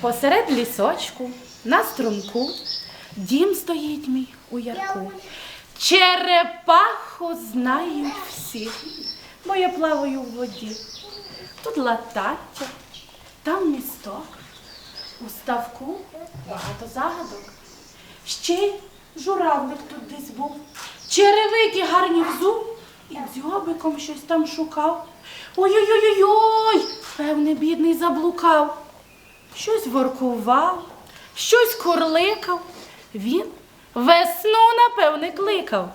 Посеред лісочку, на струмку, дім стоїть мій у ярку. Черепаху знають всі, бо я плаваю в воді. Тут латаття, там місток, у ставку багато загадок. Ще й журавлик тут десь був. Черевики гарні взув і дзьобиком щось там шукав. Ой-ой-ой-ой, певне, бідний заблукав. Щось воркував, щось курликав. Він весну, напевне, кликав.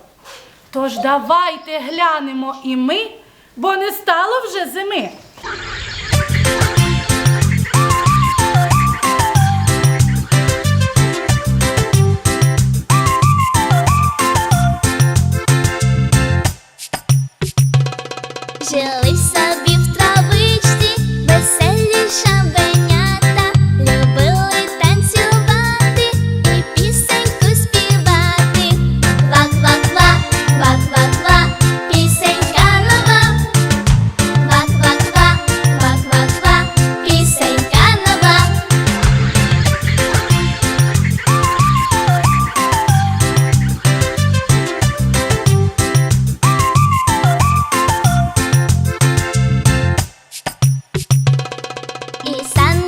Тож давайте глянемо і ми, бо не стало вже зими.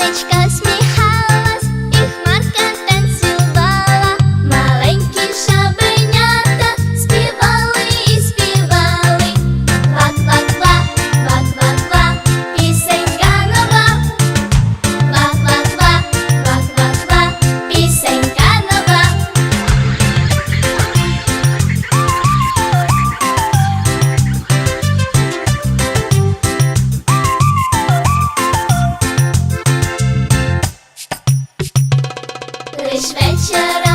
Девочка с Rüşvet şarabı